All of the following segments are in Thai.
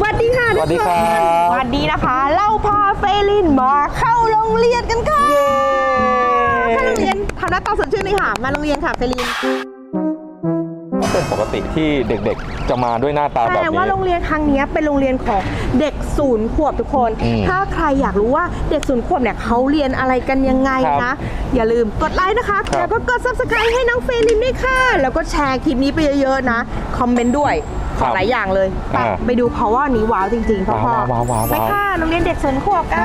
สวัสดีค่ะสวัสดีครับวันนี้นะคะเราพาเฟลินมาเข้าโรงเรียนกันค่ะเข้าโรงเรียนทำหน้าตาสดชื่นเลยค่ะ มาโรงเรียนค่ะเฟลินก็ เป็นปกติที่เด็กๆ จะมาด้วยหน้าตาแบบแต่นี้ว่าโรงเรียนครั้งนี้เป็นโรงเรียนของเด็กศูนย์ขวบทุกคน อืมถ้าใครอยากรู้ว่าเด็กศูนย์ขวบเนี่ยเขาเรียนอะไรกันยังไงครันะ บอย่าลืมกดไลค์นะคะ ครับ แล้วก็กด subscribe ให้น้องเฟลินด้วยค่ะ แล้วก็แชร์คลิปนี้ไปเยอะๆนะ คอมเมนต์ด้วยของหลายอย่างเลยไปอ่าไปดูเพราะว่านี้ว้าวจริงๆพ่อพ่อว้าวว้าวว้าวไปค่ะโรงเรียนเด็กศูนย์ขวบกัน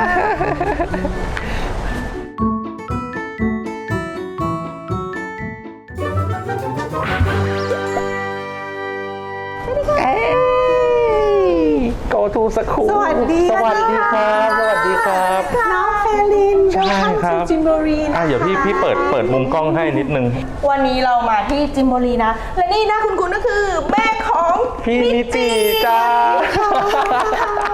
ย go to school สวัสดีสวัสดีครับนะคะสวัสดีครับ น้องเฟลินใช่ครับจิมบรีนะอะเดี๋ยวพี่พี่เปิดเปิดมุมกล้องให้นิดนึง วันนี้เรามาที่จิมโบรีนะ และนี่นะคุณคุณก็คือแม่ของพี่นิจิจ้า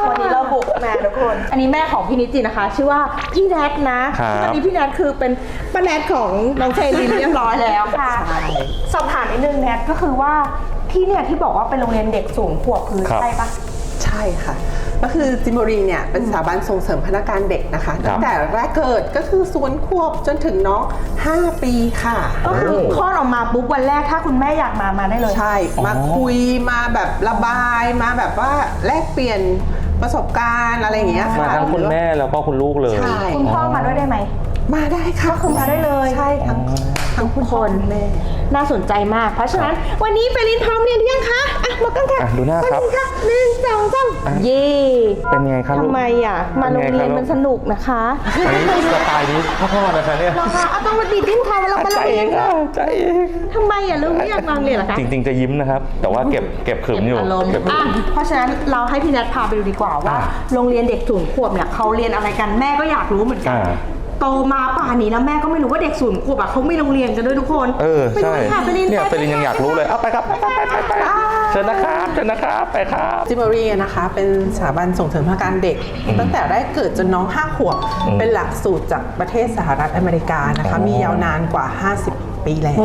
วันนี้เราบุกแม่ทุกคน อันนี้แม่ของพี่นิจินะคะ ชื่อว่าพี่แนทนะครับวันี้พี่แนทคือเป็นป้าแนทของน้องเฟลินเรียบร้อยแล้วค่ะสอบถามนิดนึงแนทก็คือว่าที่เนี่ยที่บอกว่าเป็นโรงเรียนเด็กสูงขวบคือครับใช่ปะ ใช่ค่ะ ก็คือจิมบรีเนี่ยเป็นสถาบันส่งเสริมพนักงานเด็กนะคะตั้งแต่แรกเกิดก็คือศูนย์ขวบจนถึงน้อง 5 ปีค่ะ ก็คือคลอดออกมาปุ๊บวันแรกถ้าคุณแม่อยากมามาได้เลย ใช่ มาคุยมาแบบระบายมาแบบว่าแลกเปลี่ยนประสบการณ์อะไรอย่างเงี้ยมาค่ะทั้งคุณแม่แล้วก็คุณลูกเลยใช่คุณพ่อมาด้วยได้ไหม มาได้ค่ะก็คือมาได้เลยใช่ทั้งทั้งคุณพ่อคุณแม่น่าสนใจมาก เพราะฉะนั้น วันนี้เฟลินพร้อมเรียนหรือยังคะอะมากันค่ะอะดูหน้าครับมาค่ะหนึ่งสองสามเย่เป็นไงครับลูกทำไมอะมาโรงเรียนเป็นไงครับมันสนุกนะคะอันนี้สไตล์นี้พ่อๆนะคะเนี่ยเหรอคะเอาต้องมาดีดดิ้นค่ะเวลามาโรใจงเรีเอยนงอะใจเองทำไมอะลูกไม่อยากมาโรงเรียนเหรอคะจริงๆจะยิ้มนะครับ แต่ว่าเก็บเก็บขึมอยู่อารมณ์เก็บขึอะมเพราะฉะนั้นเราให้พี่แนทพาไปดูดีกว่าว่าอะโรงเรียนเด็กศูนย์ขวบเนี่ยเขาเรียนอะไรกันแม่ก็อยากรู้เหมือนกันอ่า โตมาป่านนี้แล้วแม่ก็ไม่รู้ว่าเด็กศูนย์ขวบอะเขามีโรงเรียนกันด้วยทุกคนเออไปดูใช่ค่ะไปเรียนเนี่ยไปเฟลินยังอยากรู้เลยเอาไปครับไปไปไปไปเชิญนะครับเชิญนะครับไปครับจิมบรีนะคะเป็นสถาบันส่งเสริมพนักงานเด็ก ตั้งแต่แรกเกิดจนน้อง5ขวบอืมเป็นหลักสูตรจากประเทศสหรัฐอเมริกานะคะอ๋อมียาวนานกว่า 50 ปีแล้ว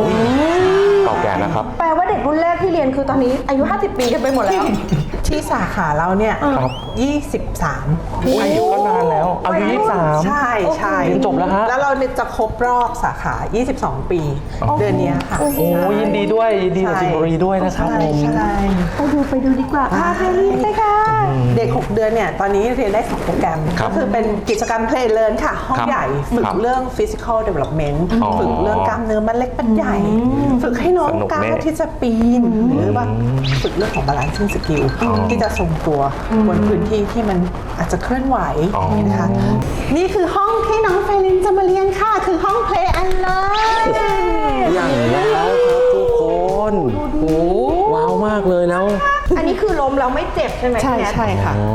เก่าแก่นะครับ แปลว่าเด็กรุ่นแรกที่เรียนคือตอนนี้อายุ 50 ปีกันไปหมดแล้ว ที่สาขาเราเนี่ยครับ23อายุก็นานแล้วอายุยี่สิบสาม ใช่ใช่เรียนจบแล้วฮะ แล้วเราเนี่ยจะครบรอบสาขา 22 ปี เดือนเนี้ยค่ะ โอ้ยินดีด้วยยินดีกับจิมบรีด้วยนะครับใช่ผม ใช่ ไปดูไปดูดีกว่าพาไปเรียนเลยค่ะ เด็ก 6 เดือนเนี่ยตอนนี้เรียนได้ 2 โปรแกรม ครับก็คือเป็นกิจกรรม Play Learn ค่ะ ห้องครับใหญ่ฝึกครับเรื่อง Physical Development อ๋อฝึกเรื่องกล้ามเนื้อมันเล็กมันใหญ่ ฝึกให้น้องสนุกกล้าแน่ที่จะปีน หรือว่าฝึกเรื่องของ balancing skill ที่จะทรงตัวบนพื้นที่ที่มันอาจจะเคลื่อนไหวอ๋อ นะคะ นี่คือห้องที่น้องไฟลินจะมาเรียนค่ะ คือห้อง Play and Learn อย่างแล้วครับทุกคน โอ้ว้าวมากเลยแล้ว อันนี้คือล้มแล้วไม่เจ็บใช่ไหมใช่พี่แนท ใช่ค่ะ อ๋อ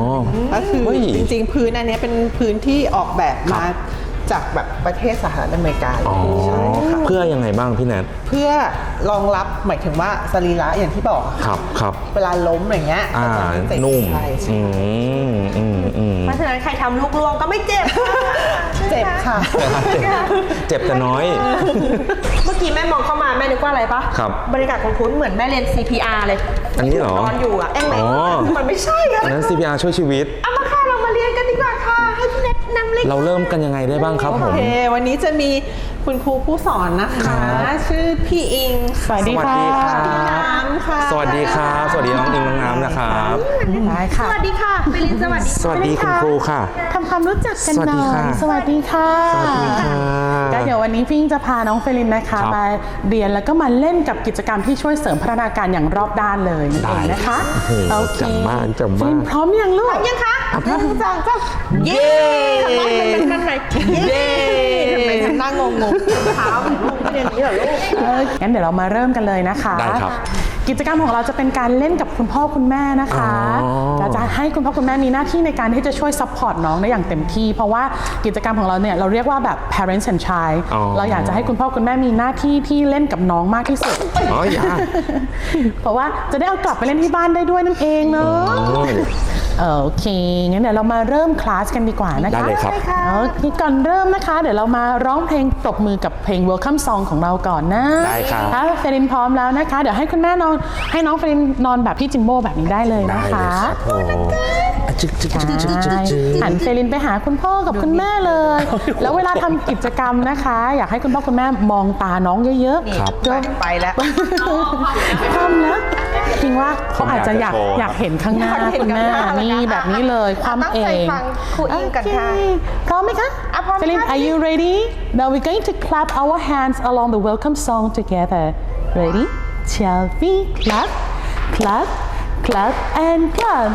ก็คือเฮ้ยจริงๆพื้นอันเนี้ยเป็นพื้นที่ออกแบบมาจากแบบประเทศสหรัฐอเมริกาเลยอ๋อใช่ค่ะเพื่อยังไงบ้างพี่แนท เพื่อรองรับหมายถึงว่าสรีระอย่างที่บอกอะครับครับ เวลาล้มอย่างเงี้ยอ่า ก็จะไเจ็บนุ่ม ใช่ใช่อืมอืมอืม เพราะฉะนั้นใครทำลูกลวงก็ไม่เจ็บเจ็บ ค่ะ เจ็บแต่น้อย เมื่อกี้แม่มองเข้ามาแม่นึกว่าอะไรปะครับบรรยากาศคุ้นๆเหมือนแม่เรียน CPR เลยอันนี้เหรอนอนอยู่อะแองไหมอ๋อ มันไม่ใช่อะอันนั้น CPR ช่วยชีวิต เอามาค่ะเรามาเรียนกันดีกว่าค่ะให้พี่แนทนำเลยเราเริ่มกันยังไงได้บ้างครับผโอม เค วันนี้จะมี คุณครูผู้สอนนะคะชื่อพี่อิงสวัสดีค่ะ พี่น้ำค่ะสวัสดีครับ สวัสดีน้องอิงน้องน้ำนะครับ ได้สค่ะวัสดีค่ะไปเรียนสวัสดีสวัสดีคุณครูค่ะ ทำความรู้จักกันสวัสหดีน่อค่ะยสวัสดีค่ะสวัสดีค่ะก็เดี๋ยววันนี้ฟิงจะพาน้องเฟลินนะคะ ครับ มาเรียนแล้วก็มาเล่นกับกิจกรรมที่ช่วยเสริมพัฒนาการอย่างรอบด้านเลยนั่นเองนะคะได้โอเคจำมากจำมากฟินพร้อมยังลูกยังคะหนึ่งสองสามเย้ทำไมมันเป็นมันไหนเย้ทำไมทำหน้างงๆเท้าเหมือนลูกไม่เรียนอย่างนี้เหรอลูกเอองั้นเดี๋ยวเรามาเริ่มกันเลยนะคะได้ครับกิจกรรมของเราจะเป็นการเล่นกับคุณพ่อคุณแม่นะคะอ๋อเราจะให้คุณพ่อคุณแม่มีหน้าที่ในการที่จะช่วยซัพพอร์ตน้องได้อย่างเต็มที่ เพราะว่ากิจกรรมของเราเนี่ยเราเรียกว่าแบบ parents and child อ๋อเราอยากจะให้คุณพ่อคุณแม่มีหน้าที่ที่เล่นกับน้องมากที่สุดอ๋ออย่าเพราะว่าจะได้เอากลับไปเล่นที่บ้านได้ด้วยนั่นเองเนอะโอ้ย โอเค งั้นเดี๋ยวเรามาเริ่มคลาสกันดีกว่านะคะได้เลยครับโอเคก่อนเริ่มนะคะ เดี๋ยวเรามาร้องเพลงปรบมือกับเพลง Welcome Song ของเราก่อนนะได้ครับถ้าเฟรินพร้อมแล้วนะคะ เดี๋ยวให้คุณแม่นอน ให้น้องเฟรินนอนแบบพี่จิมโบ้แบบนี้ได้เลยได้นะเลยคะครับผมอะจึ๊กจึ๊กจึ๊กจึ๊กจึ๊กใช่จึ๊กหันเฟรินไปหาคุณพ่อกับคุณแม่เลย แล้วเวลาทำกิจกรรมนะคะ อยากให้คุณพ่อคุณแม่มองตาน้องเยอะๆครับเดี๋ยวไปแล้วทำนะ พิงว่าเขาอาจจะอยากผมอยากเห็นข้างหน้าอยากเห็นคุณแม่ข้างหน้าเลยนี่นะคะแบบนี้เลยความตั้งเอใจงฟังครูอิงกันค่ะโอเพร้อมไหมคะอะพร้อม Philip ค่ะ are you ready now we're going to clap our hands along the welcome song together ready shall we clap clap clap and clap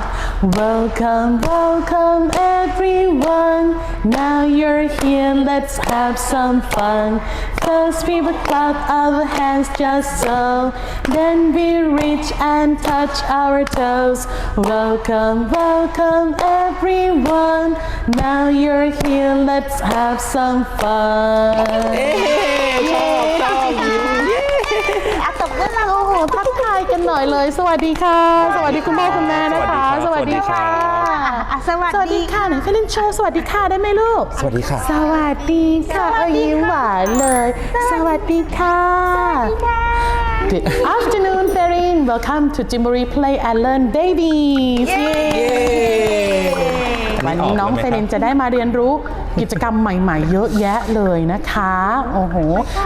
welcome welcome everyone now you're here let's have some fun first we will clap our hands just so then we reach and touch our toes welcome welcome everyone now you're here let's have some fun อ่ะตบมือเรา โอ้โหทักทายกันหน่ อยเลย สวัสดีค่ะ สวัสดีคุณพ่อคุณแม่นะคะ สวัสดีครับอะสวัสสวัสดีดีค่ะไหนเฟลินโชว์สวัสดีค่ะได้ไหมลูก สวัสดีค่ะ สวัสดีค่ะเอายิ้มหวานเลย สวัสดีค่ะ Good afternoon, Ferin. Welcome to Jimboree Play and Learn Babies. วันนี้น้องเฟรินจะได้มาเรียนรู้ กิจกรรมใหม่ๆ เยอะแยะเลยนะคะโอ้โห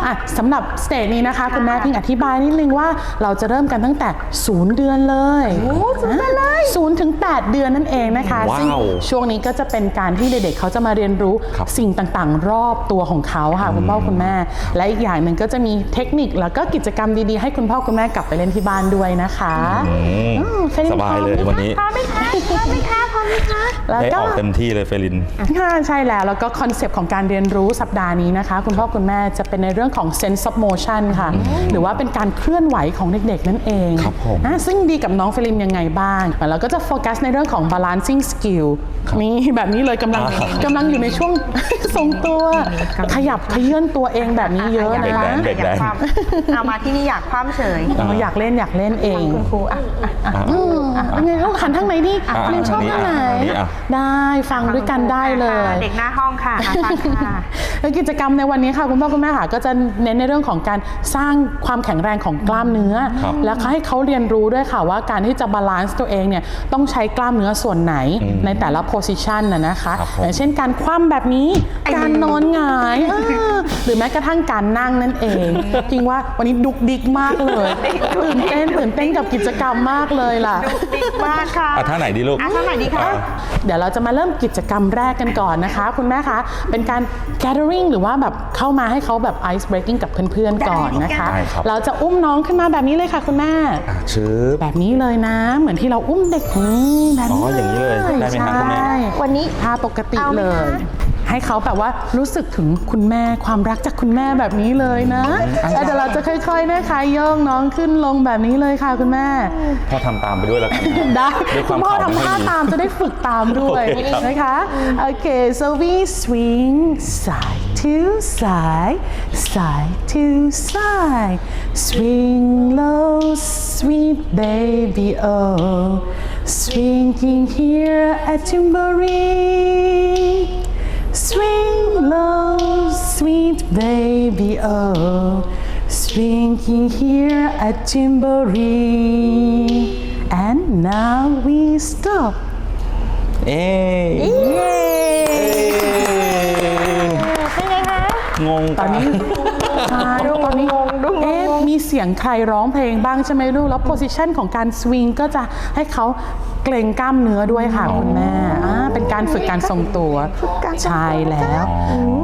อะสำหรับสเตจนี้นะคะ คุณแม่พิงอธิบายนิดนึงว่าเราจะเริ่มกันตั้งแต่ 0 เดือนเลยโอ้ศูนย์เดือนเลยศูนย์ถึง 8 เดือนนั่นเองนะคะว้าวซึ่งช่วงนี้ก็จะเป็นการที่เด็กๆเขาจะมาเรียนรู้ครับ สิ่งต่างๆ รอบตัวของเขาค่ะคุณพ่อคุณแม่ และอีกอย่างหนึ่งก็จะมีเทคนิคแล้วก็กิจกรรมดีๆ ให้คุณพ่อคุณแม่กลับไปเล่นที่บ้านด้วยนะคะอืมอืมฟรนสบายเลยพร้อมไหมคะวันนี้ พร้อมไหมคะพร้อมไหมคะ พร้อมไหมคะ แล้วได้ก็ออกเต็มที่เลยเฟลิน ค่ะใช่แล้ว แล้วก็คอนเซปต์ของการเรียนรู้สัปดาห์นี้นะคะ คุณพ่อคุณแม่จะเป็นในเรื่องของ sense of motion ค่ะ หรือว่าเป็นการเคลื่อนไหวของเด็กๆ นั่นเองครับผม อะซึ่งดีกับน้องเฟลินยังไงบ้างแล้วก็จะโฟกัสในเรื่องของ balancing skill นี่แบบนี้เลยกำลังกำลังอยู่ในช่วง ทรงตัว ขยับขยื่นตัวเองแบบนี้เยอะเด็กนะแดนเด็ก อยากคว่ำเอามาที่นี่อยากคว่ำเฉยเราอยากเล่นอยากเล่นเองคุณครูอะอะอะอะอืมอะยังไงลูกหันทางไหนดีอะเฟลินชอบทาทางงนี้ไหนอะทางนี้อะ ได้ฟังด้วยกันได้เลย เด็กหน้าห้องค่ะอะฟังค่ะ แล้วกิจกรรมในวันนี้ค่ะ คุณพ่อคุณแม่ค่ะก็จะเน้นในเรื่องของการสร้างความแข็งแรงของกล้ามเนื้อ ครับแล้วก็ให้เขาเรียนรู้ด้วยค่ะว่าการที่จะบาลานซ์ตัวเองเนี่ยต้องใช้กล้ามเนื้อส่วนไหนในแต่ละโพสิชันนะนะคะครับผมอย่างเช่นการคว่ำแบบนี้การนอนหงายเออหรือแม้กระทั่งการนั่งนั่นเองจริงว่าวันนี้ดุกดิกมากเลยตื่นเต้นตื่นเต้นกับกิจกรรมมากเลยล่ะดีมากค่ะ อะท่าไหนดีลูก อะท่าไหนดีคะอะเดี๋ยวเราจะมาเริ่มกิจกรรมแรกกันก่อนนะคะ คุณแม่คะ เป็นการ gathering หรือว่าแบบเข้ามาให้เขาแบบ ice breaking กับเพื่อนๆก่อนนะคะ ได้ครับ เราจะอุ้มน้องขึ้นมาแบบนี้เลยค่ะ คุณแม่ อะชืบ แบบนี้เลยนะ เหมือนที่เราอุ้มเด็กนี่แบบอ๋นี้ออย่างนี้เลยได้ไหมคะคุณแม่ ใช่วันนี้ ท่าปกติเอาไหมเลย คะ ให้เขาแบบว่ารู้สึกถึงคุณแม่ความรักจากคุณแม่แบบนี้เลยนะแล้วเดี๋ยวเราจะค่อยๆนะคะโยกน้องขึ้นลงแบบนี้เลยค่ะคุณแม่พ่อทำตามไปด้วยแล้วกันนะได้ด้วยคคุวามณพ่อขำทำท่าไม่ดีตามจะได้ฝึกตามด้วยโอเคครับนะคะโอเค so we swing side to side side to side swing low sweet baby oh swinging here at Timboree swing low sweet baby oh swinging here at Timboree and now we stop เอ๊ะ เป็นไงคะ งง ตอนนี้ใช่ตอนนี้ เอ๊ะมีเสียงใครร้องเพลงบ้างใช่ไหมลูก แล้วโพสิชันของการสวิงก็จะให้เขาเกรงกล้ามเนื้อด้วยค่ะคุณแม่อ่าเป็นการฝึกการทรงตัวใช่แล้ว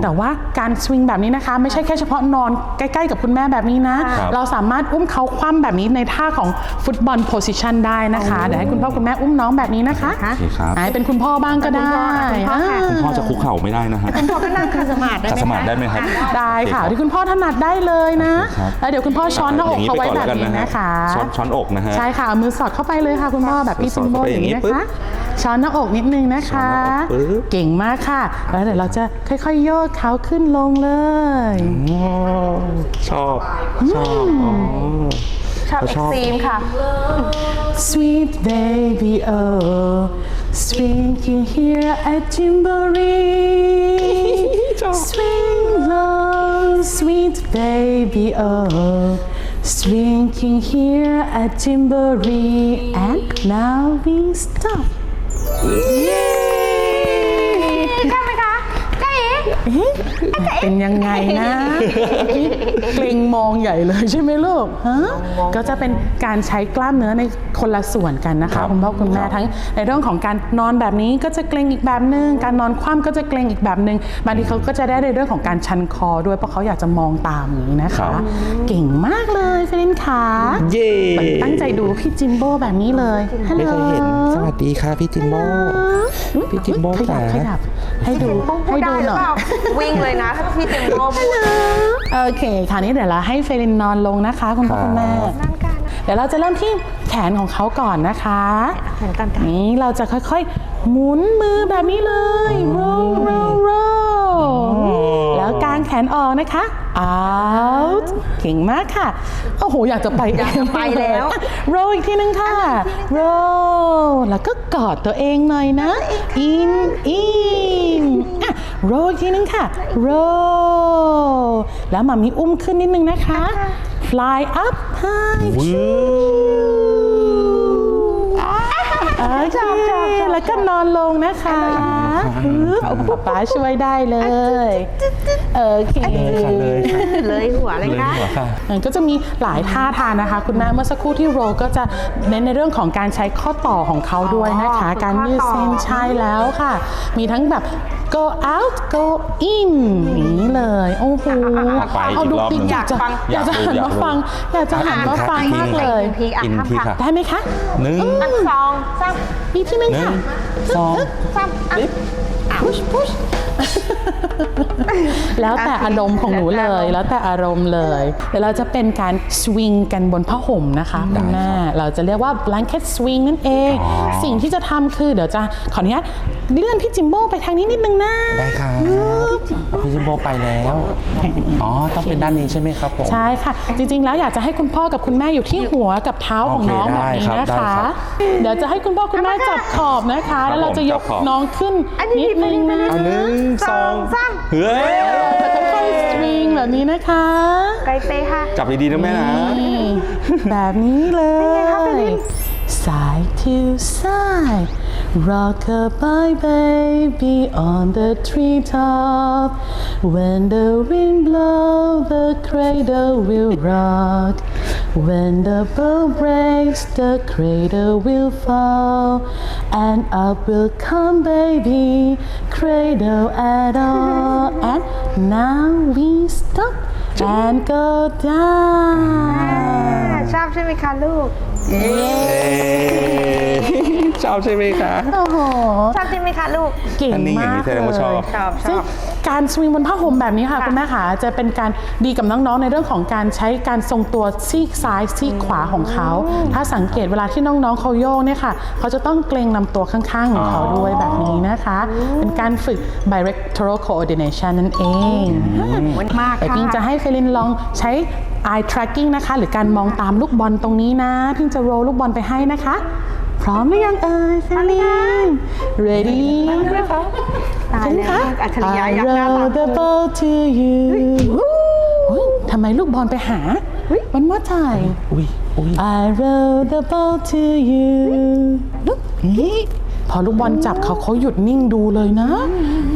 แต่ว่าการสวิงแบบนี้นะคะ ไม่ใช่แค่เฉพาะนอนใกล้ ๆ กับคุณแม่แบบนี้นะครับเราสามารถอุ้มเขาคว่ำแบบนี้ในท่าของฟุตบอลโพสิชันได้นะคะเดี๋ยวให้คุณพ่อคุณแม่อุ้มน้องแบบนี้นะคะโอเคครับให้เป็นคุณพ่อบ้างก็ได้คุณพ่อค่ะ อ่า คุณพ่อจะคุกเข่าไม่ได้นะฮะ คุณพ่อก็นั่งคันสมาธิได้ขัดไหมสมาธิคะได้ไหมครับ ได้ค่ะโอเที่คุณพ่อถนัดได้เลยนะโอเคครับ แล้วเดี๋ยวคุณพ่อช้อนหน้าอกเขาไว้แบบนี้อย่างนี้ไปก่อนแล้วกันนะฮะนะคะช้อนช้อนอกนะฮะใช่ค่ะเอามือสอดเข้าไปเลยค่ะคุณพ่อแบบพี่สอซิดมโบเข้าไปอย่างนี้อย่างนี้นะปึ๊บคะช้อนหน้าอกนิดนึงนะคะช้อนหน้าอกปึ๊บเก่งมากค่ะแล้วเดี๋ยวเราจะค่อยๆโยกเขาขึ้นลงเลยอ๋อชอบชอบอ๋อชอบเอ็กซ์ตรีมค่ะ Sweet baby oh swinging here at Jamboree. Swing low, sweet baby, oh. Swinging here at Jamboree, and now we stop. เอ๋เอ๊ะเป็นยังไงนะเกรงมองใหญ่เลยใช่ไหมลูกฮะก็จะเป็นการใช้กล้ามเนื้อในคนละส่วนกันนะครัคะบคุณพ่อคุณแม่ทั้งในเรื่องของการนอนแบบนี้ก็จะเกรงอีกแบบหนึ่งการนอนคว่ำก็จะเกรงอีกแบบหนึ่งบางทีเขาก็จะได้ในเรื่องของการชันคอด้วยเพราะเขาอยากจะมองตามอย่างนี้นะคะ เก่งมากเลยเฟรนค่ะเย่ตั้งใจดูพี่จิมโบ้แบบนี้เลยฮัลโหลไม่เคยเห็นสวัสดีค่ะพี่จิมโบ้พี่จิมโบ้ขยับจ๋าขยับ ให้ดูให้ดูได้หหรือน่อเปล่ายวิ่งเลยนะถ้าพี่เต็มโลพูดโอเคคราวนี้เดี๋ยวเราให้เฟรินนอนลงนะคะคุณพ่อคุณแม่นั่งกันเดี๋ยวเราจะเริ่มที่แขนของเขาก่อนนะคะแขนกันค่ะนี่เราจะค่อยๆ หมุนมือแบบนี้เลย roll roll roll แล้วกางแขนออกนะคะ out เก่งมากค่ะ โอ้โห อยากจะไปอยากจะไปแล้ว roll อีกทีนึงค่ะ roll แล้วก็กอดตัวเองหน่อยนะ in in อะ roll อีกทีนึงค่ะ roll แล้วมามีอุ้มขึ้นนิดนึงนะคะ fly up high วื้อโอเคแล้วก็นอนลงนะคะปึ๊บป๊าป๊าช่วยได้เลยโอเคเลยค่ะเลยค่ะเลยหัวเลยเลยค่ะหัวค่ะมันก็จะมีหลายท่าทางนะคะ คุณแม่เมื่อสักครู่ที่โรลก็จะเน้นในเรื่องของการใช้ข้อต่อของเขาด้วยนะคะอ๋อการยืดเส้นใช่แล้วค่ะ มีทั้งแบบ go out go in อย่างนี้เลย โอ้โหไปอีกเอาดูรอบหนึ่ปิ๊กงอยากจะอยากจะหันมาฟัง อยากจะหันมาฟังมากเลยพีอะอินครับพี่ค่ะค่ะ ได้ไหมคะหนึ่งอันสองสามอีกที่หนึงหนึ่ค่ะงสองสามอะ push push แล้วแต่อารมณ์ของหนูเลย แล้วแต่อารมณ์เลยเดี๋ยวเราจะเป็นการสวิงกันบนผ้าห่มนะคะคุณแม่เราจะเรียกว่า blanket swing นั่นเอง สิ่งที่จะทำคือเดี๋ยวจะขออนุญาต เลื่อนพี่จิมโบ้ไปทางนี้นิดนึงนะได้ค่ะพี่จิมโบ้ไปแล้ว อ๋อ ต้องเป็นด้านนี้ใช่ไหมครับผม ใช่ค่ะ จริง ๆ แล้วอยากจะให้คุณพ่อกับคุณแม่อยู่ที่หัวกับเท้าของน้องโอแบเคบนี้ได้นะครับคะได้ครับเดี๋ยวจะให้คุณพ่อคุณแม่จับขอบนะคะ แล้วเราจะยกจับขอบน้องขึ้นนิดนึงนะเอาหนึ่งสองสามเฮ้ยจะค่อยๆสวิงแบบนี้นะคะ ไกลเตะค่ะ จับดีๆนะแม่นะนี่แบบนี้เลย side to side rockabye baby on the treetop when the wind blow the cradle will rock when the bow breaks the cradle will fall and up will come baby cradle at all and now we stop and go down ชอบใช่ไหมคะลูก ชอบใช่ไหมคะ โอ้โหชอบใช่ไหมคะลูก เก่งอันนี้อย่างมานี้กแสดเลงว่าชอบยชอบชซึ่งอบ การสวิงบนผ้าห่มแบบนี้ค่ะ คุณแม่ค่ะจะเป็นการดีกับน้องๆ ในเรื่องของการใช้การทรงตัวซีกซ้ายซีกขวาของเขา ถ้าสังเกตเวลาที่น้องๆเขาโยกเนี่ยค่ะ เขาจะต้องเกรงลำตัวข้างๆ ของเขาด้วยแบบนี้นะคะ เป็นการฝึก bilateral coordination นั่นเองมากแต่ค่ะ พิงจะให้เฟลินลองใช้ eye tracking นะคะ หรือการมองตามลูกบอลตรงนี้นะพิงจะโรลลูกบอลไปให้นะคะ พร้อมหรือยังเอ่ยเฟลิน ready ตายแล้วอัจฉริยะ I ยักษ์หน้า roll ตา the ball to you อุ๊ยทำไมลูกบอลไปหา One more time อุ้ยอุ้ย I roll the ball to you ลุกนี่พอลูกบอลจับเขาเขาหยุดนิ่งดูเลยนะ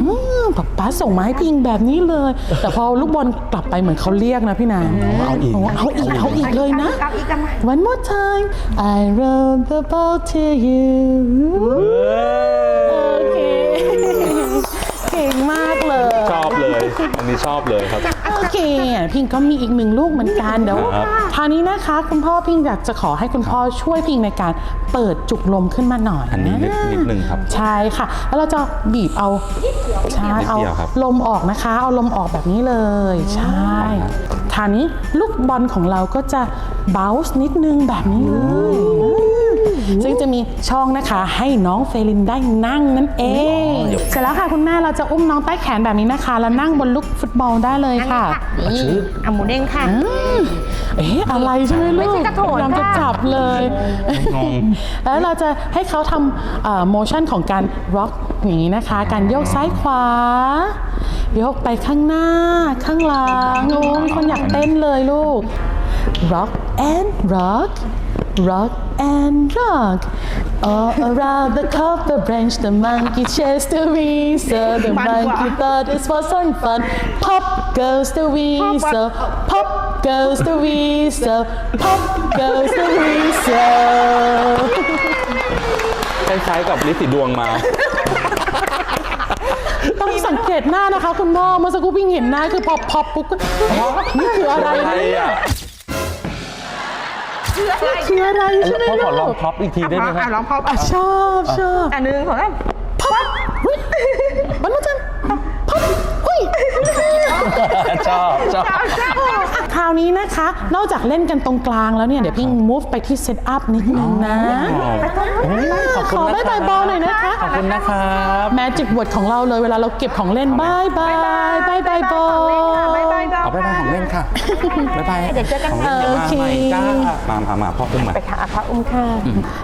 อืม ป๊าป๊าส่งมาให้พิงแบบนี้เลย แต่พอลูกบอลกลับไปเหมือนเขาเรียกนะพี่นางเอาอีก เอาอีก เอาอีกเลยนะ เอาอีกกันมา One more time I roll the ball to you โอเค เก่งมากเลย ชอบเลย อันนี้ชอบเลยครับ โอเคอะพิงก็มีอีกหนึ่งลูกเหมือนกันเดี๋ยวครับ คราวนี้นะคะ คุณพ่อพิงอยากจะขอให้คุณพ่อช่วยพิงในการเปิดจุกลมขึ้นมาหน่อยอันนี้นิดนิดนึงครับ ใช่ค่ะ แล้วเราจะบีบเอาใช่นิดเอาเดียวครับลมออกนะคะ เอาลมออกแบบนี้เลยใช่คราวนี้ลูกบอลของเราก็จะ bounce นิดนึงแบบนี้เลย ซึ่งจะมีช่องนะคะให้น้องเฟลินได้นั่งนั่นเอง เสร็จแล้วค่ะคุณแม่เราจะอุ้มน้องใต้แขนแบบนี้นะคะ แล้วนั่งบนลูกฟุตบอลได้เลยค่ะนี่เอาหมูเด้งค่ะ เอ๊ะอะไรใช่ไหมลูกไม่ใช่กระโถนพยายามจะค่ะจับเลยแล้วเราจะให้เขาทำโมชั่นของการ rock อย่างนี้นะคะ การโยกซ้ายขวาโยกไปข้างหน้า ข้างหลังโอ้มีคนอยากเต้นเลยลูก rock and rock rock and rock all around the cover branch the monkey chased the weasel the มันกว่า monkey thought it was some fun pop goes the weasel pop goes the weasel pop goes the weasel คล้ายๆกับลิสิดวงมา ต้องสังเกตหน้านะคะ คุณพ่อเมื่อสักครู่พิ่งเห็นหน้าคือพอพอปุ๊บก็เอ๊ะนี่คืออะไรอะไรเนี่ยอะ คืออะไรใช่ไหมพ่อขอลลูองกพร็อปอีกทีได้ไหมคอะรับ ลองพออะชอบชอบอันหนึ่งของเราพับอุ๊ยมันมาจันพับอุ้ย ชอบชอบ คราวนี้นะคะ นอกจากเล่นกันตรงกลางแล้วเนี่ย เดี๋ยวพี่ move ไปที่ set up นิดนึงนะขอบขคุณอนะบายบายบอลหน่อยนะคะ ขอบคุณนะครับ แมจิกวอร์ดของเราเลยเวลาเราเก็บของเล่นบายบายบายบายบอลบายบาย เอาไปไปของเล่นค่ะบ๊ายบายเดี๋ยวเจอกันของเล่นโอเคมาใหม่จ้ามามามาพ่ออุ้มมา ไปค่ะอะพระอุ้มค่ะ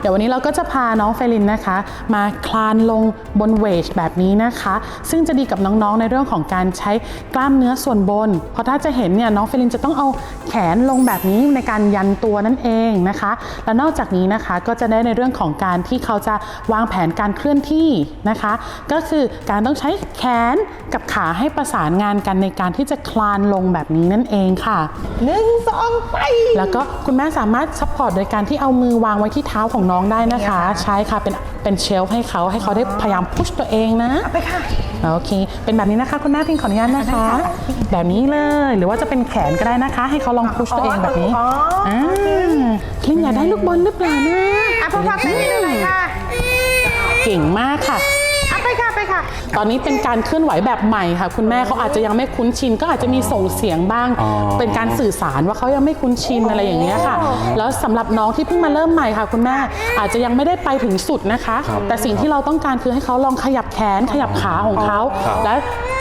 เดี๋ยววันนี้เราก็จะพาน้องเฟลินนะคะ มาคลานลงบนเวจแบบนี้นะคะ ซึ่งจะดีกับน้องๆในเรื่องของการใช้กล้ามเนื้อส่วนบน เพราะถ้าจะเห็นเนี่ยน้องเฟลินจะต้องเอาแขนลงแบบนี้ในการยันตัวนั่นเองนะคะ และนอกจากนี้นะคะก็จะได้ในเรื่องของการที่เขาจะวางแผนการเคลื่อนที่นะคะ ก็คือการต้องใช้แขนกับขาให้ประสานงานกันในการที่จะคลานลงแบบนี้นั่นเองค่ะหนึ่งสองไป แล้วก็คุณแม่สามารถซัพพอร์ตโดยการที่เอามือวางไว้ที่เท้าของน้องได้นะคะ ใช่ค่ะเป็นเป็นเชลฟ์ให้เขาให้เขาได้พยายามพุชตัวเองนะไปค่ะโอเค เป็นแบบนี้นะคะ คุณแม่พิงขออนุญาตนะคะ แบบนี้เลยหรือว่าจะเป็นแขนก็ได้นะคะ ให้เขาลองพุชตัวเองแบบนี้อ๋ออ่าคลิงอยากได้ลูกบอลหรือเปล่านะอะพอพักนิดนึงเลยค่ะ เก่งมากค่ะอะไป ค่ะไปค่ะ ตอนนี้เป็นการเคลื่อนไหวแบบใหม่ค่ะ คุณแม่เขาอาจจะยังไม่คุ้นชิน ก็อาจจะมีส่งเสียงบ้างอ๋อเป็นการสื่อสารว่าเขายังไม่คุ้นชินอะไรอย่างเงี้ยค่ะ แล้วสำหรับน้องที่เพิ่งมาเริ่มใหม่ค่ะ คุณแม่อาจจะยังไม่ได้ไปถึงสุดนะคะ แต่สิ่งที่เราต้องการคือให้เขาลองขยับแขนขยับขาของเขา และ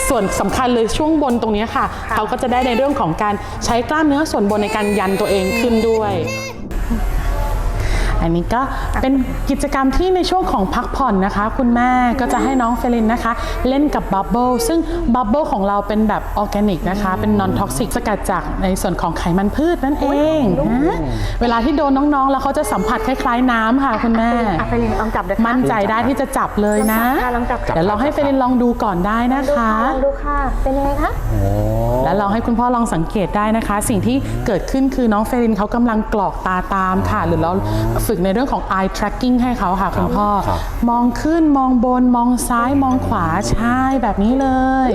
ส่วนสำคัญเลยช่วงบนตรงเนี้ยค่ะ เขาก็จะได้ในเรื่องของการใช้กล้ามเนื้อส่วนบนในการยันตัวเองขึ้นด้วย อันนี้ก็เป็นกิจกรรมที่ในช่วงของพักผ่อนนะคะ คุณแม่ก็จะให้น้องเฟลินนะคะ เล่นกับบับเบิลซึ่งบับเบิลของเราเป็นแบบออร์แกนิกนะคะ เป็นนอนท็อกซิกสกัดจากในส่วนของไขมันพืชนั่นเองนะเวลาที่โดนน้องๆ แล้วเขาจะสัมผัสคล้าย ๆ น้ำค่ะคุณแม่อะเฟลินลองจับเลยค่ะมั่นใจได้ที่จะจับเลยนะ ลองจับค่ะลองจับเดี๋ยวลองให้เฟลินลองดูก่อนได้นะคะลองดูค่ะ เป็นยังไงคะ แล้วเราให้คุณพ่อลองสังเกตได้นะคะ สิ่งที่เกิดขึ้นคือน้องเฟรินเขากำลังกรอกตาตามค่ะ หรือเราฝึกในเรื่องของ eye tracking ให้เขาค่ะคุณพ่อครับมองขึ้นมองบนมองซ้ายมองขวาใช่แบบนี้เลย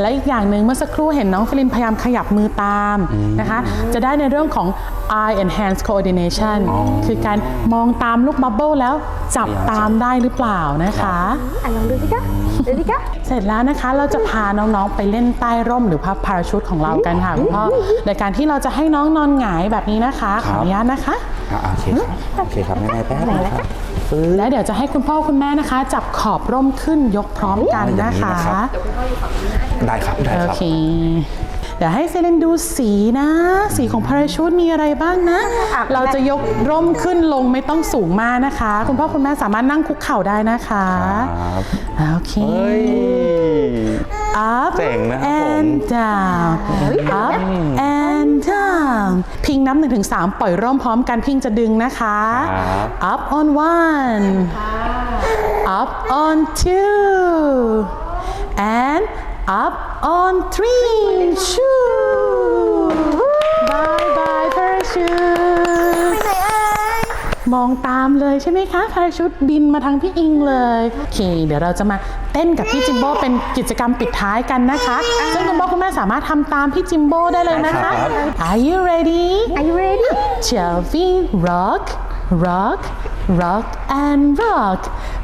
และอีกอย่างหนึ่งเมื่อสักครู่เห็นน้องเฟรินพยายามขยับมือตามนะคะ จะได้ในเรื่องของ eye and hands coordination คือการมองตามลูกบับเบิลแล้วจับตามได้หรือเปล่านะคะอะลองดูสิคะ ดูสิคะ เสร็จแล้วนะคะเราจะพาน้องๆไปเล่นใต้ร่มหรือพับพาราชุดของเรากันค่ะคุณพ่อโดยการที่เราจะให้น้องนอนหงายแบบนี้นะคะขออนุญาตนะคะ อะโอเคครับโอเคครับแม่แม่แป๊บนึงครับปึ๊บ และเดี๋ยวจะให้คุณพ่อคุณแม่นะคะ จับขอบร่มขึ้นยกพร้อมกันอย่างนะนี้คะนะครับได้ครับได้โอครับ เค เดี๋ยวให้เซเลนดูสีนะ สีของพาราชูตมีอะไรบ้างนะ เราจะยกร่มขึ้นลงไม่ต้องสูงมากนะคะ คุณพ่อคุณแม่สามารถนั่งคุกเข่าได้นะคะครับโอเคเฮ้ย up เจ๋งนะครับผม and down up and down พิงนับ1นถึงสปล่อยร่มพร้อมกันพิงจะดึงนะคะครับ up on one up on two and up on three shoo bye bye parachute มองตามเลยใช่ไหมคะพาราชุดบินมาทางพี่อิงเลยโอเค เดี๋ยวเราจะมาเต้นกับพี่จิมโบ้เป็นกิจกรรมปิดท้ายกันนะคะซึ่งคุณพ่อคุณแม่สามารถทำตามพี่จิมโบ้ได้เลยนะคะครับ Are you ready Are you ready Shall we rock rock rock and rock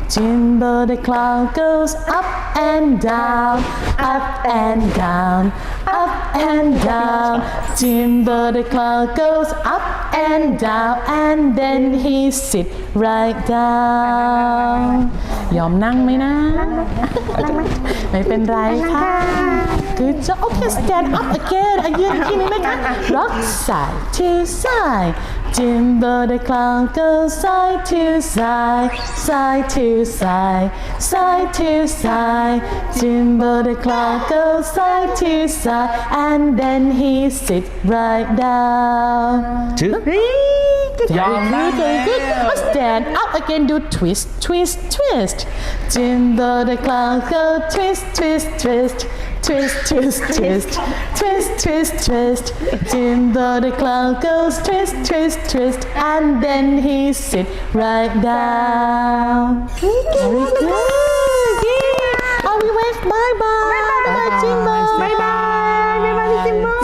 Jimbo the clown goes up and down, up and down, up and down. Jimbo the clown goes up and down, and then he sit right down. ยอมนั่งไหมนะ ไม่เป็นไรค่ะ Good job Okay stand up again อะยืนอีกทีนึงนะคะ Rock side to side Jimbo the clown goes side to side side to side side to side Jimbo the clown goes side to side and then he sits right down ชื่อ Very good, very good. Stand up again, do twist, twist, twist. Jimbo the clown go twist, twist, twist. Twist, twist, twist, twist, twist, twist. Jimbo the clown goes twist, twist, twist, and then he sit right down. Very good. Yeah. Oh, we wave bye bye. Bye bye. Bye bye.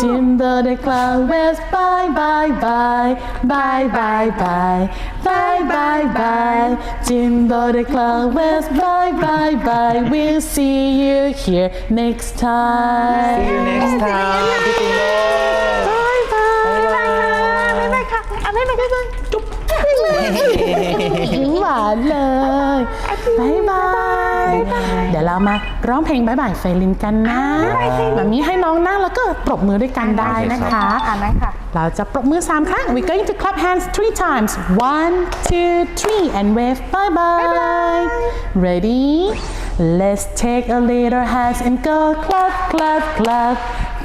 Bye bye, Jimbo. Jimbo the clown waves bye bye bye bye bye bye bye bye bye Jimbo the clown waves bye bye bye We'll see you here next time See you next time พี่จิมโบ Bye bye บ๊ายบายค่ะอะบ๊ายบายบ๊ายบายจุ๊บยิ้มหวานเลยบายบาย เดี๋ยวเรามาร้องเพลงบายบายเฟรลินกันนะ แบบนี้ให้น้องนั่งแล้วก็ปรบมือด้วยกันได้นะคะอ่านนั้นค่ะ เราจะปรบมือ 3 ครั้ง we're going to clap hands three times one two three and wave bye bye ready let's take a little hands and go clap clap clap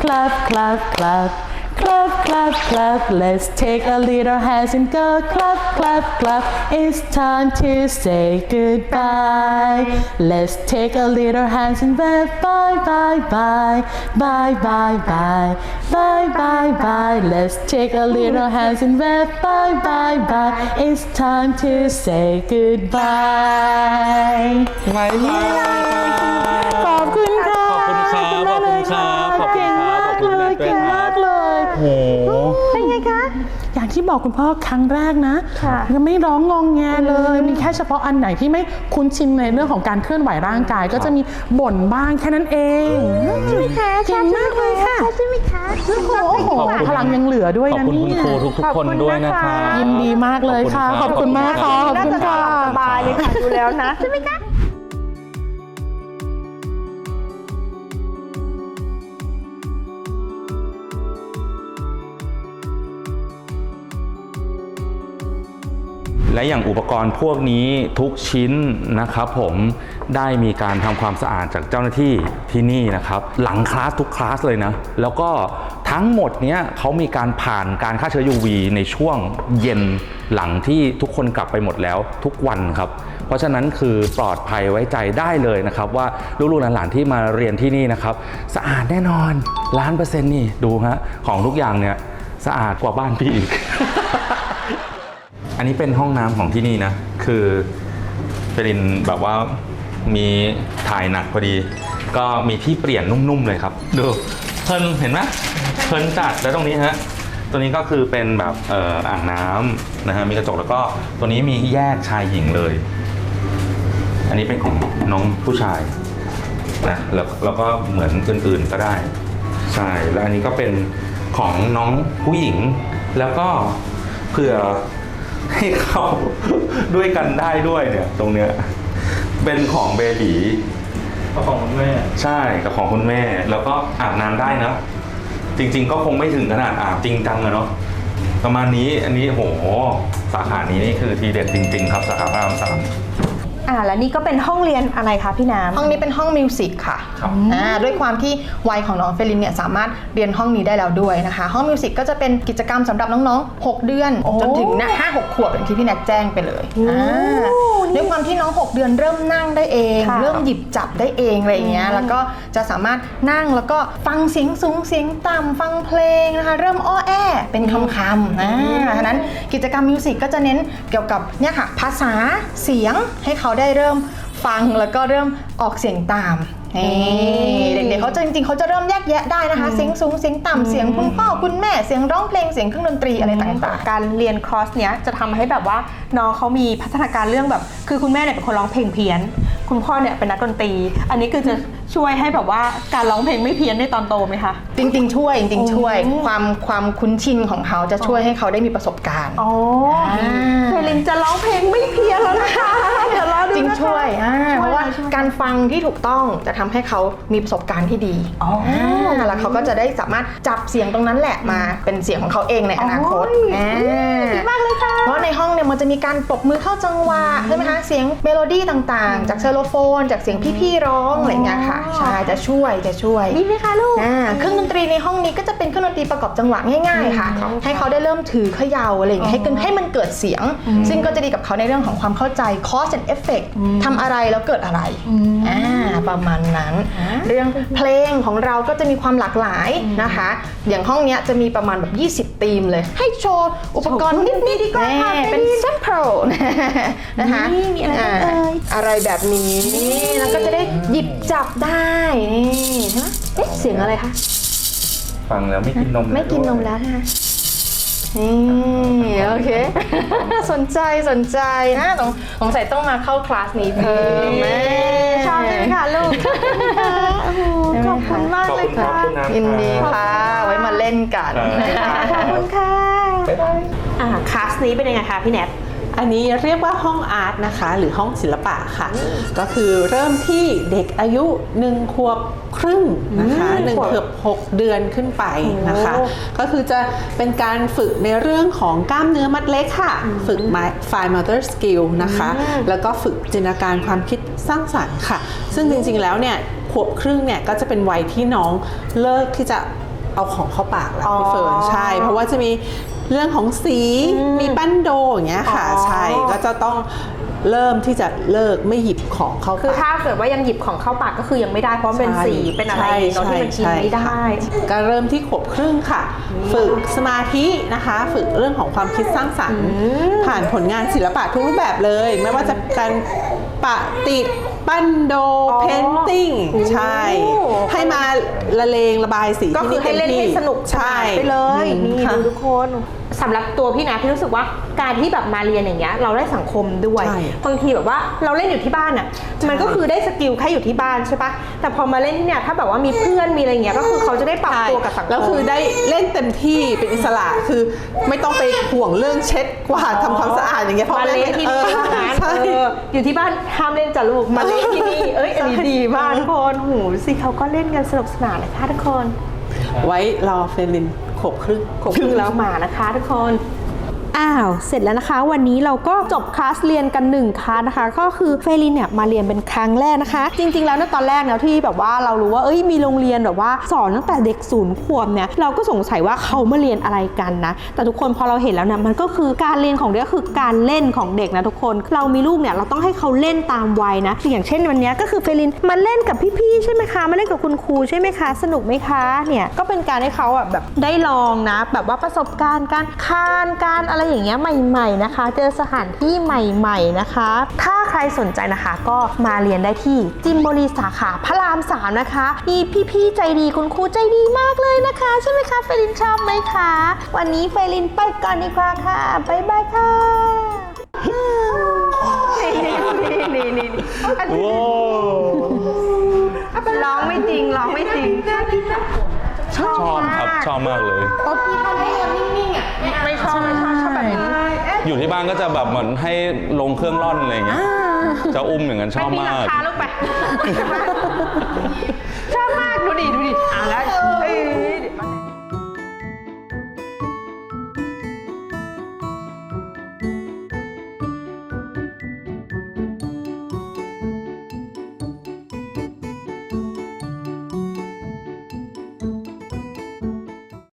clap clap clap Clap, clap, clap. Let's take a little hands and go clap, clap, clap. It's time to say goodbye. Let's take a little hands and wave bye, bye, bye, bye, bye, bye, bye, bye, bye. Let's take a little hands and wave bye, bye, bye. It's time to say goodbye. บา บอกคุณพ่อครั้งแรกนะค่ะยังไม่ร้องงองแงเลย มีแค่เฉพาะอันไหนที่ไม่คุ้นชินในเรื่องของการเคลื่อนไหวร่างกาย ก็จะมีบ่นบ้างแค่นั้นเองใช่ไหมคะเก่งมากเลยค่ะใช่ไหมคะโอ้โหโอ้โหพลังยังเหลือด้วยขอบนะคุณเนี่คุณยครูทุกๆคนด้วยนะครับยินดีมากเลยค่ะ ขอบคุณมากค่ะขอบน่าคุณจะนอค่ะนหลับสบายเลยค่ะดูแล้วนะใช่ไหมคะ และอย่างอุปกรณ์พวกนี้ทุกชิ้นนะครับผมได้มีการทำความสะอาดจากเจ้าหน้าที่ที่นี่นะครับ หลังคลาสทุกคลาสเลยนะ แล้วก็ทั้งหมดเนี้ยเขามีการผ่านการฆ่าเชื้อ UV ในช่วงเย็นหลังที่ทุกคนกลับไปหมดแล้วทุกวันครับ เพราะฉะนั้นคือปลอดภัยไว้ใจได้เลยนะครับว่าลูกๆหลานๆที่มาเรียนที่นี่นะครับ สะอาดแน่นอนล้านเปอร์เซ็นต์นี่ดูฮะของทุกอย่างเนี่ยสะอาดกว่าบ้านพี่อีก อันนี้เป็นห้องน้ำของที่นี่นะ คือเฟรินแบบว่ามีถ่ายหนักพอดี ก็มีที่เปลี่ยนนุ่มๆเลยครับ ดูเพลินเห็นไหมเพลินจัดแล้วตรงนี้ฮะตัวนี้ก็คือเป็นแบบเอ่ออ่างน้ำนะฮะมีกระจกแล้วก็ตัวนี้มีแยกชายหญิงเลย อันนี้เป็นของน้องผู้ชายนะแล้วแล้วก็เหมือนอื่นๆก็ได้ ใช่แล้วอันนี้ก็เป็นของน้องผู้หญิง แล้วก็เผื่อ ให้เข้าด้วยกันได้ด้วยเนี่ย ตรงเนี้ยเป็นของเบบีของคุณแม่ ใช่กับของคุณแม่ แล้วก็อาบน้ำได้นะ จริง ๆ ก็คงไม่ถึงขนาดอาบจริงจังอะเนาะประมาณนี้อันนี้โหสาขานี้นี่คือทีเด็ดจริง ๆ ครับสาขาพระรามสาม อ่าแล้วนี่ก็เป็นห้องเรียนอะไรคะพี่น้ำห้องนี้เป็นห้องมิวสิกค่ะครับ อ่าด้วยความที่วัยของน้องเฟลินเนี่ยสามารถเรียนห้องนี้ได้แล้วด้วยนะคะ ห้องมิวสิกก็จะเป็นกิจกรรมสำหรับน้องๆ 6 เดือนจนถึงนะห้าหกขวบอย่างที่พี่แนทแจ้งไปเลยอ่าด้วยความที่น้อง 6 เดือนเริ่มนั่งได้เอง ค่ะ เริ่มหยิบจับได้เองอะไรอย่างเงี้ยแล้วก็จะสามารถนั่งแล้วก็ฟังเสียงสูงเสียงต่ำฟังเพลงนะคะ เริ่มอ้อแอเป็นคำๆนะฉะนั้นกิจกรรมมิวสิกก็จะเน้นเกี่ยวกับเนี่ยค่ะภาษาเสียงให้เขาได้เริ่มฟังแล้วก็เริ่มออกเสียงตามนี่เด็กๆเขาจะจริงๆเขาจะเริ่มแยกแยะได้นะคะ เสียงสูงเสียงต่ำเสียงคุณพ่อคุณแม่เสียงร้องเพลงเสียงเครื่องดนตรีอะไรต่างการเรียนคอร์สเนี้ยจะทำให้แบบว่าน้องเขามีพัฒนาการเรื่องแบบ คือคุณแม่เนี่ยเป็นคนร้องเพลงเพี้ยน คุณพ่อเนี่ยเป็นนักดนตรี อันนี้คือจะช่วยให้แบบว่าการร้องเพลงไม่เพี้ยนในตอนโตไหมคะๆจริงๆ ช่วยจริงๆช่วยความความคุ้นชินของเขาจะช่วยให้เขาได้มีประสบการณ์ อ๋ออ่าเฟลินจะร้องเพลงไม่เพี้ยนแล้วนะคะเดี๋ยวรอดูจริงนะคะช่วยอ่าเพราะว่าช่ยการฟังที่ถูกต้องจะทำให้เขามีประสบการณ์ที่ดีอ๋ออ่าแล้วเขาก็จะได้สามารถจับเสียงตรงนั้นแหละมาเป็นเสียงของเขาเองในอนาคตโอ้ยอ่าดีมากเลยค่ะ เพราะในห้องเนี่ยมันจะมีการปรบมือเข้าจังหวะใช่ไหมคะเสียงเมโลดี้ต่างๆ จากเซลโลโฟน จากเสียงพี่ๆร้องอะไรอย่างเงี้ยค่ะใช่จะช่วยจะช่วยดีไหมคะลูกอ่าเครื่องดนตรีในห้องนี้ก็จะเป็นเครื่องดนตรีประกอบจังหวะง่ายๆค่ะ ให้เขาได้เริ่มถือเขย่าอะไรอย่างเงี้ยให้เกินให้มันเกิดเสียง ซึ่งก็จะดีกับเขาในเรื่องของความเข้าใจ cause and effect ทำอะไรแล้วเกิดอะไรอ่าประมาณนั้น เรื่องเพลงของเราก็จะมีความหลากหลายนะคะ อย่างห้องเนี้ยจะมีประมาณแบบ 20ธีมเลย ให้โชว์อุปกรณ์นิดๆดีกว่าเป็น sample นะคะนี่มีอะไรบ้างเอ่ยอะไรแบบนี้แล้วก็จะได้หยิบจับได้นี่ใช่ไหมเอ๊ะเสียงอะไรคะฟังแล้วไม่กินนมไม่กินนมแล้วค่ะนี่โอเค สนใจสนใจนะสงสงสัยต้องมาเข้าคลาสนี้เพิ่มแม่ชอบใช่ไหมคะลูกโอ้โหขอบคุณมากขอบเลยคุณครัค่ะบคุณน้ำยินดีค่ะ ไว้มาเล่นกันขอบคุณค่ะอ่าคลาสนี้เป็นยังไงคะพี่แนท อันนี้เรียกว่าห้องอาร์ตนะคะ หรือห้องศิลปะค่ะ ก็คือเริ่มที่เด็กอายุ1ขวบครึ่งนะคะหนึ่งขวบเกือบ6เดือนขึ้นไปนะคะโอ้ก็คือจะเป็นการฝึกในเรื่องของกล้ามเนื้อมัดเล็กค่ะ ฝึก fine motor skill นะคะ แล้วก็ฝึกจินตนาการความคิดสร้างสรรค์ค่ะ ซึ่งจริงๆแล้วเนี่ยขวบครึ่งเนี่ยก็จะเป็นวัยที่น้องเลิกที่จะเอาของเข้าปากแล้วพี่เฟิร์นใช่ เพราะว่าจะมี เรื่องของสีมีปั้นโดอย่างเงี้ยค่ะอ๋อใช่ก็จะต้องเริ่มที่จะเลิกไม่หยิบของเข้าคือปากถ้าเกิดว่ายังหยิบของเข้าปากก็คือยังไม่ได้เพราะมันเป็นสีเป็นอะไรเนาะที่มันกินไม่ได้ใช่ค่ะก็เริ่มที่ขวบครึ่งค่ะ ฝึกสมาธินะคะ ฝึกเรื่องของความคิดสร้างสรรค์ ผ่านผลงานศิลปะทุกรูปแบบเลย ไม่ว่าจะการปะติดปั้นโดอ๋อเพนติ้งใช่โอ้ให้มาละเลงระบายสีก็คือให้เล่นให้สนุกใช่ไปเลยอืมนี่ค่ะดูทุกคน สำหรับตัวพี่นะพี่รู้สึกว่าการที่แบบมาเรียนอย่างเงี้ยเราได้สังคมด้วยใช่บางทีแบบว่าเราเล่นอยู่ที่บ้านอะมันก็คือได้สกิลแค่อยู่ที่บ้านใช่ปะแต่พอมาเล่นที่เนี่ยถ้าแบบว่ามีเพื่อนมีอะไรเงี้ยก็คือเขาจะได้ปรับตัวกับสังคม แล้วคือได้เล่นเต็มที่เป็นอิสระคือไม่ต้องไปห่วงเรื่องเช็ดกวาดทำความสะอาดอย่างเงี้ยเพราะมาแม่เล่นที่นี่ออเท่านั้นใช่ เอออยู่ที่บ้านห้ามเล่นจ้ะลูกมาเล่นที่นี่เอ้ยอันนี้ดีมากทุกคนหูสิเขาก็เล่นกันสนุกสนานนะคะทุกคน ไว้รอเฟรลินขบครึ่งขบครึ่งแล้วมานะคะทุกคน อ้าว เสร็จแล้วนะคะ วันนี้เราก็จบคลาสเรียนกัน1คลาสนะคะ ก็คือเฟลินเนี่ยมาเรียนเป็นครั้งแรกนะคะ จริง ๆ แล้วเนยตอนแรกเนี่ยที่แบบว่าเรารู้ว่าเอ้ยมีโรงเรียนแบบว่าสอนตั้งแต่เด็กศูนย์ขวบเนี่ยเราก็สงสัยว่าเขามาเรียนอะไรกันนะ แต่ทุกคนพอเราเห็นแล้วเนี่ยมันก็คือการเรียนของเด็กคือการเล่นของเด็กนะทุกคน เรามีลูกเนี่ยเราต้องให้เขาเล่นตามวัยนะอย่างเช่นวันนี้ก็คือเฟลินมาเล่นกับพี่ๆใช่ไหมคะมาเล่นกับคุณครูใช่ไหมคะ สนุกไหมคะเนี่ยก็เป็นการให้เขาอะแบบได้ลองนะ แบบว่าประสบการณ์การคานการอะไรอย่างเงี้ยใหม่ๆนะคะ เจอสถานที่ใหม่ๆนะคะ ถ้าใครสนใจนะคะก็มาเรียนได้ที่จิมบรีสาขาพระรามสามนะคะมีพี่ๆใจดีคุณครูใจดีมากเลยนะคะ ใช่ไหมคะเฟลินชอบไหมคะ วันนี้เฟลินไปก่อนดีกว่าค่ะบ๊ายบายค่ะนี่นี่นี่นี่ร้องไม่จริงร้องไม่จริง ชอบครับ ชอบมากเลยไม่ชอบไม่ชอบชอบแบบนี้อยู่ที่บ้านก็จะแบบเหมือนให้ลงเครื่องร่อนอะไรอย่างเงี้ย จะอุ้มอย่างนั้นชอบมีหมาลังกคาลูกไป